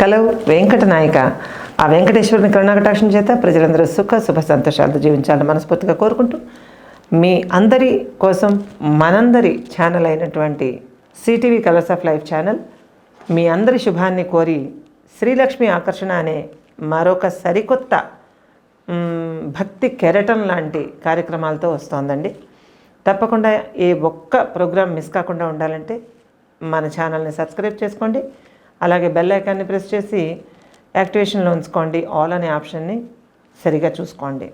కలవు వెంకట నాయక ఆ వెంకటేశ్వరుని కరుణాకటాక్షం చేత ప్రజలందరూ సుఖ శుభ సంతోషాలతో జీవించాలని మనస్ఫూర్తిగా కోరుకుంటూ మీ అందరి కోసం మనందరి ఛానల్ అయినటువంటి CTV colours of life channel మీ అందరి శుభాన్ని కోరి శ్రీలక్ష్మి ఆకర్షణ అనే మరొక సరికొత్త భక్తి కెరటం లాంటి కార్యక్రమాలతో వస్తోందండి. తప్పకుండా ఏ ఒక్క ప్రోగ్రాం మిస్ కాకుండా ఉండాలంటే మన ఛానల్ని సబ్స్క్రైబ్ చేసుకోండి. అలాగే బెల్ ఐకాన్ని ప్రెస్ చేసి యాక్టివేషన్లో ఉంచుకోండి. ఆల్ అనే ఆప్షన్ని సరిగా చూసుకోండి.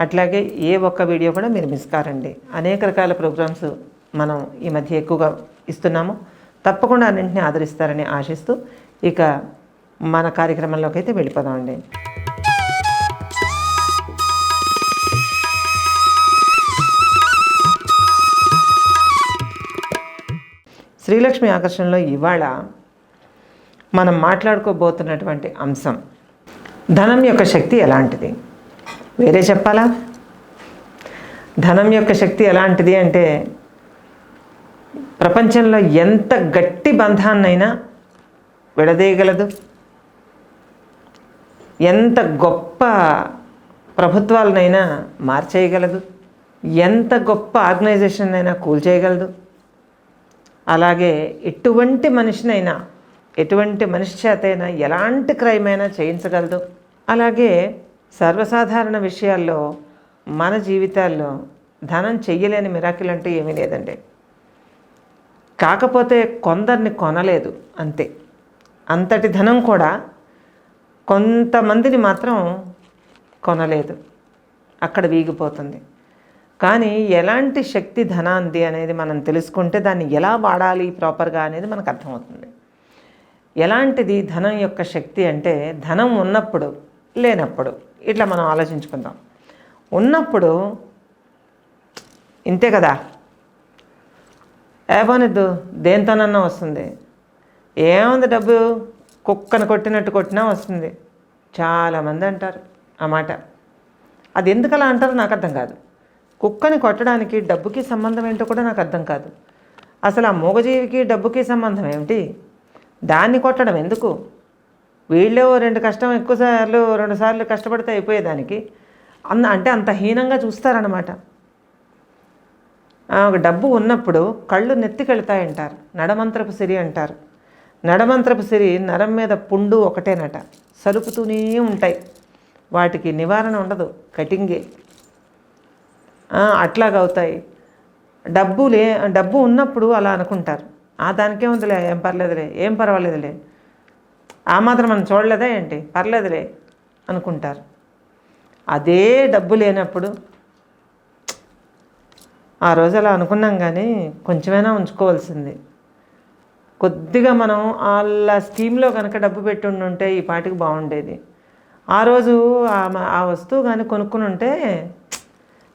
అట్లాగే ఏ ఒక్క వీడియో కూడా మీరు మిస్ కారండి. అనేక రకాల ప్రోగ్రామ్స్ మనం ఈ మధ్య ఎక్కువగా ఇస్తున్నాము. తప్పకుండా అన్నింటినీ ఆదరిస్తారని ఆశిస్తూ ఇక మన కార్యక్రమంలోకి అయితే వెళ్ళిపోదామండి. శ్రీలక్ష్మి ఆకర్షణలో ఇవాళ మనం మాట్లాడుకోబోతున్నటువంటి అంశం. ధనం యొక్క శక్తి ఎలాంటిది? వేరే చెప్పాలా? ధనం యొక్క శక్తి ఎలాంటిది అంటే ప్రపంచంలో ఎంత గట్టి బంధాన్నైనా విడదీయగలదు. ఎంత గొప్ప ప్రభుత్వాలనైనా మార్చేయగలదు. ఎంత గొప్ప ఆర్గనైజేషన్ అయినా కూల్చేయగలదు. అలాగే ఎటువంటి మనిషినైనా ఎటువంటి మనిషి చేతైనా ఎలాంటి క్రైమ్ అయినా చేయించగలదు. అలాగే సర్వసాధారణ విషయాల్లో మన జీవితాల్లో ధనం చెయ్యలేని మిరాకిల్ అంటే ఏమీ లేదండి. కాకపోతే కొందరిని కొనలేదు అంతే. అంతటి ధనం కూడా కొంతమందిని మాత్రం కొనలేదు. అక్కడ వీగిపోతుంది. కానీ ఎలాంటి శక్తి ధనాంది అనేది మనం తెలుసుకుంటే దాన్ని ఎలా వాడాలి ప్రాపర్గా అనేది మనకు అర్థమవుతుంది. ఎలాంటిది ధనం యొక్క శక్తి అంటే ధనం ఉన్నప్పుడు లేనప్పుడు? ఇట్లా మనం ఆలోచించుకుందాం. ఉన్నప్పుడు ఇంతే కదా? ఏమనిద్దు దేంతోనన్నా వస్తుంది. ఏముంది డబ్బు? కుక్కను కొట్టినట్టు కొట్టినా వస్తుంది. చాలామంది అంటారు ఆ మాట. అది ఎందుకలా అంటారో నాకు అర్థం కాదు. కుక్కని కొట్టడానికి డబ్బుకి సంబంధం ఏంటో కూడా నాకు అర్థం కాదు. అసలు ఆ మూగజీవికి డబ్బుకి సంబంధం ఏమిటి? దాన్ని కొట్టడం ఎందుకు? వీళ్ళే ఓ రెండు కష్టం ఎక్కువ సార్లు రెండు సార్లు కష్టపడితే అయిపోయేదానికి. అన్న అంటే అంత హీనంగా చూస్తారనమాట ఒక డబ్బు ఉన్నప్పుడు కళ్ళు నెత్తికెళ్తాయంటారు. నడమంత్రపు సిరి అంటారు. నడమంత్రపు సిరి నరం మీద పుండు ఒకటేనట. సలుపుతూనే ఉంటాయి. వాటికి నివారణ ఉండదు. కటింగే. అట్లాగవుతాయి. డబ్బులే డబ్బు లే డబ్బు ఉన్నప్పుడు అలా అనుకుంటారు. ఆ దానికే ఉందిలే ఏం పర్లేదులే ఏం పర్వాలేదులే. ఆ మాత్రం మనం చూడలేదా ఏంటి? పర్లేదులే అనుకుంటారు. అదే డబ్బు లేనప్పుడు ఆ రోజు అలా అనుకున్నాం కానీ కొంచెమైనా ఉంచుకోవాల్సింది. కొద్దిగా మనం వాళ్ళ స్కీమ్లో కనుక డబ్బు పెట్టి ఉంటే ఈ పాటికి బాగుండేది. ఆ రోజు ఆ ఆ వస్తువు కానీ కొనుక్కుని ఉంటే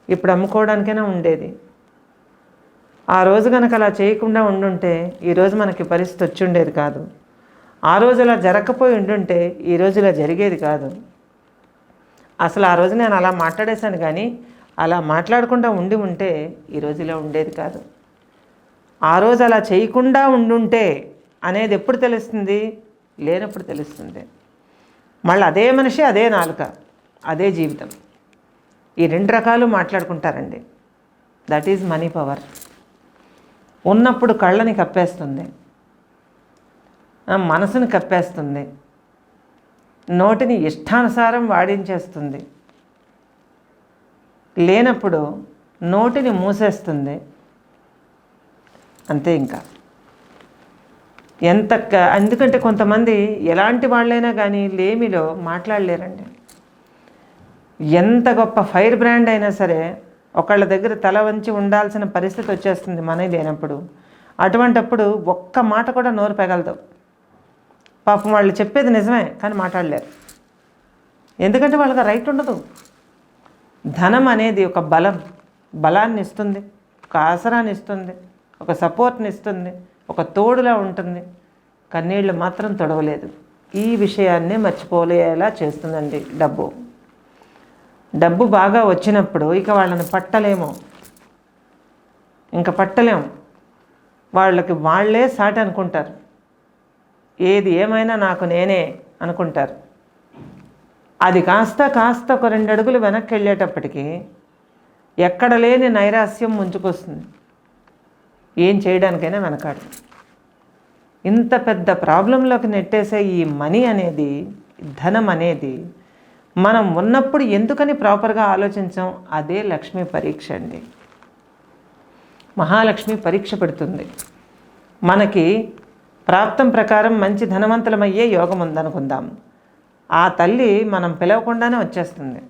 ఇప్పుడు అమ్ముకోవడానికైనా ఉండేది. ఆ రోజు కనుక అలా చేయకుండా ఉండుంటే ఈరోజు మనకి పరిస్థితి వచ్చి ఉండేది కాదు. ఆ రోజు అలా జరగకపోయి ఉండుంటే ఈరోజు ఇలా జరిగేది కాదు. అసలు ఆ రోజు నేను అలా మాట్లాడేశాను కానీ అలా మాట్లాడకుండా ఉండి ఉంటే ఈరోజు ఇలా ఉండేది కాదు. ఆ రోజు అలా చేయకుండా ఉండుంటే అనేది ఎప్పుడు తెలుస్తుంది? లేనప్పుడు తెలుస్తుంది. మళ్ళీ అదే మనిషి అదే నాలుక అదే జీవితం. ఈ రెండు రకాలు మాట్లాడుకుంటారండి. దట్ ఈజ్ మనీ పవర్ ఉన్నప్పుడు కళ్ళని కప్పేస్తుంది. మనసును మనసుని కప్పేస్తుంది. నోటిని ఇష్టానుసారం వాడించేస్తుంది. లేనప్పుడు నోటిని మూసేస్తుంది. అంతే ఇంకా. ఎంత క- ఎందుకంటే కొంతమంది ఎలాంటి వాళ్ళైనా కానీ లేమిలో మాట్లాడలేరండి. ఎంత గొప్ప ఫైర్ బ్రాండ్ అయినా సరే ఒకళ్ళ దగ్గర తల వంచి ఉండాల్సిన పరిస్థితి వచ్చేస్తుంది మనవి లేనప్పుడు అటువంటప్పుడు ఒక్క మాట కూడా నోరు పెగలదావు పాపం వాళ్ళు చెప్పేది నిజమే కానీ మాట్లాడలేరు. ఎందుకంటే వాళ్ళకి రైట్ ఉండదు. ధనం అనేది ఒక బలం. బలాన్ని ఇస్తుంది ఒక ఆసరాన్ని ఇస్తుంది ఒక సపోర్ట్ని ఇస్తుంది ఒక తోడులా ఉంటుంది. కన్నీళ్ళు మాత్రం తొడవలేదు. ఈ విషయాన్నే మర్చిపోలేలా చేస్తుందండి డబ్బు. డబ్బు బాగా వచ్చినప్పుడు ఇక వాళ్ళని పట్టలేము. ఇంకా పట్టలేము వాళ్ళకి వాళ్ళే సాటి అనుకుంటారు. ఏది ఏమైనా నాకు నేనే అనుకుంటారు. అది కాస్త కాస్త ఒక రెండు అడుగులు వెనక్కి వెళ్ళేటప్పటికి ఎక్కడ లేని నైరాస్యం ముంచుకొస్తుంది. ఏం చేయడానికైనా వెనకాడు. ఇంత పెద్ద ప్రాబ్లంలోకి నెట్టేసే ఈ మనీ అనేది ధనం అనేది మనం ఉన్నప్పుడు ఎందుకని ప్రాపర్గా ఆలోచించాం? అదే లక్ష్మీ పరీక్ష అండి. మహాలక్ష్మి పరీక్ష పెడుతుంది. మనకి ప్రాప్తం ప్రకారం మంచి ధనవంతులమయ్యే యోగం ఉందనుకుందాం. ఆ తల్లి మనం పిలవకుండానే వచ్చేస్తుంది.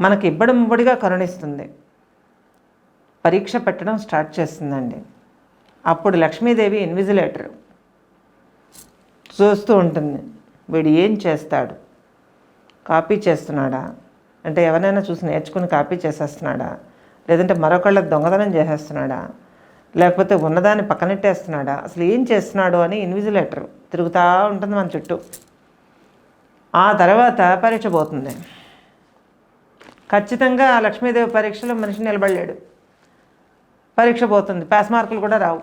మనకి ఇబ్బడి ముబ్బడిగా కరుణిస్తుంది. పరీక్ష పెట్టడం స్టార్ట్ చేస్తుందండి. అప్పుడు లక్ష్మీదేవి ఇన్విజిలేటర్ చూస్తూ ఉంటుంది. వీడు ఏం చేస్తాడు? కాపీ చేస్తున్నాడా? అంటే ఎవరైనా చూసి నేర్చుకుని కాపీ చేసేస్తున్నాడా? లేదంటే మరొకళ్ళ దొంగతనం చేసేస్తున్నాడా? లేకపోతే ఉన్నదాన్ని పక్కనెట్టేస్తున్నాడా? అసలు ఏం చేస్తున్నాడు అని ఇన్విజిలేటర్ తిరుగుతూ ఉంటుంది మన చుట్టూ. ఆ తర్వాత పరీక్ష పోతుంది. ఖచ్చితంగా ఆ లక్ష్మీదేవి పరీక్షలో మనిషి నిలబడలేడు. పరీక్ష పోతుంది. పాస్ మార్కులు కూడా రావు.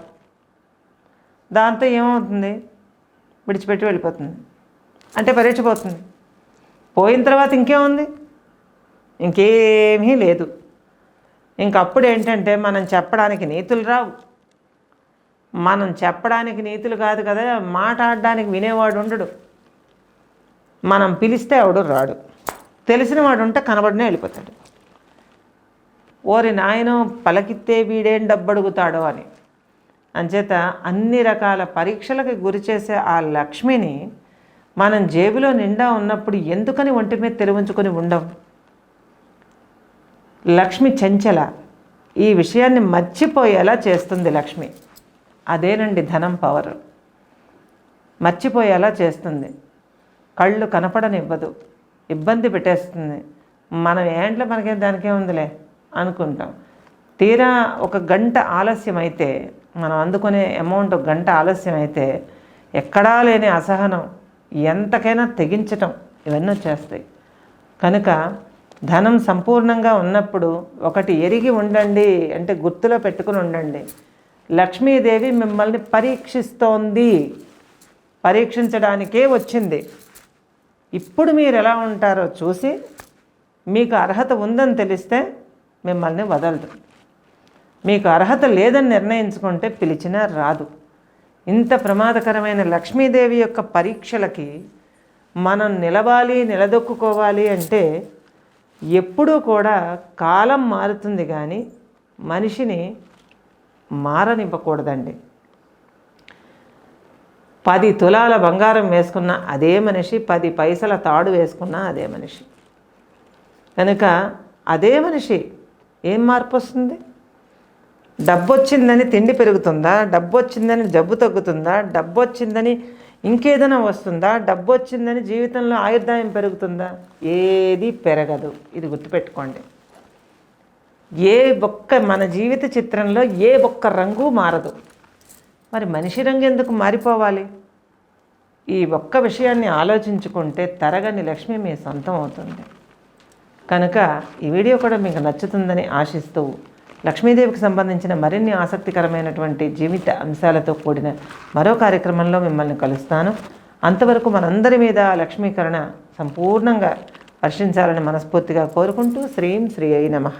దాంతో ఏమవుతుంది? విడిచిపెట్టి వెళ్ళిపోతుంది. అంటే పరీక్ష పోతుంది. పోయిన తర్వాత ఇంకేముంది? ఇంకేమీ లేదు. ఇంకప్పుడు ఏంటంటే మనం చెప్పడానికి నీతులు రావు. మనం చెప్పడానికి నీతులు కాదు కదా మాట్లాడడానికి వినేవాడు ఉండడు. మనం పిలిస్తే ఎవడు రాడు. తెలిసిన వాడు ఉంటే కనబడినే వెళ్ళిపోతాడు. ఓరి నాయన పలకిత్తే వీడేం డబ్బడుగుతాడో అని. అంచేత అన్ని రకాల పరీక్షలకు గురి చేసే ఆ లక్ష్మిని మనం జేబులో నిండా ఉన్నప్పుడు ఎందుకని ఒంటి మీద తెలివించుకొని ఉండం లక్ష్మి చంచల ఈ విషయాన్ని మర్చిపోయేలా చేస్తుంది లక్ష్మి. అదేనండి ధనం పవర్ మర్చిపోయేలా చేస్తుంది. కళ్ళు కనపడనివ్వదు. ఇబ్బంది పెట్టేస్తుంది. మనం ఏంట్లో మనకే దానికే ఉందిలే అనుకుంటాం. తీరా ఒక గంట ఆలస్యం అయితే మనం అందుకునే అమౌంట్ ఒక గంట ఆలస్యం అయితే ఎక్కడా లేని అసహనం ఎంతకైనా తెగించటం ఇవన్నీ వచ్చేస్తాయి. కనుక ధనం సంపూర్ణంగా ఉన్నప్పుడు ఒకటి ఎరిగి ఉండండి అంటే గుర్తులో పెట్టుకుని ఉండండి. లక్ష్మీదేవి మిమ్మల్ని పరీక్షిస్తోంది. పరీక్షించడానికే వచ్చింది. ఇప్పుడు మీరు ఎలా ఉంటారో చూసి మీకు అర్హత ఉందని తెలిస్తే మిమ్మల్ని వదలదు మీకు అర్హత లేదని నిర్ణయించుకుంటే పిలిచినా రాదు. ఇంత ప్రమాదకరమైన లక్ష్మీదేవి యొక్క పరీక్షలకి మనం నిలవాలి నిలదొక్కుకోవాలి అంటే ఎప్పుడూ కూడా కాలం మారుతుంది కానీ మనిషిని మారనివ్వకూడదండి. పది తులాల బంగారం వేసుకున్న అదే మనిషి పది పైసల తాడు వేసుకున్న అదే మనిషి. కనుక అదే మనిషి ఏం మార్పు వస్తుంది డబ్బు వచ్చిందని తిండి పెరుగుతుందా? డబ్బు వచ్చిందని జబ్బు తగ్గుతుందా? డబ్బు వచ్చిందని ఇంకేదైనా వస్తుందా? డబ్బు వచ్చిందని జీవితంలో ఆయుర్దాయం పెరుగుతుందా? ఏది పెరగదు. ఇది గుర్తుపెట్టుకోండి. ఏ ఒక్క మన జీవిత చిత్రంలో ఏ ఒక్క రంగు మారదు. మరి మనిషి రంగు ఎందుకు మారిపోవాలి? ఈ ఒక్క విషయాన్ని ఆలోచించుకుంటే తరగని లక్ష్మి మీ సొంతం అవుతుంది. కనుక ఈ వీడియో కూడా మీకు నచ్చుతుందని ఆశిస్తూ లక్ష్మీదేవికి సంబంధించిన మరిన్ని ఆసక్తికరమైనటువంటి జీవిత అంశాలతో కూడిన మరో కార్యక్రమంలో మిమ్మల్ని కలుస్తాను. అంతవరకు మనందరి మీద లక్ష్మీకరణ సంపూర్ణంగా వర్షించాలని మనస్ఫూర్తిగా కోరుకుంటూ శ్రీం శ్రీ అయి నమః.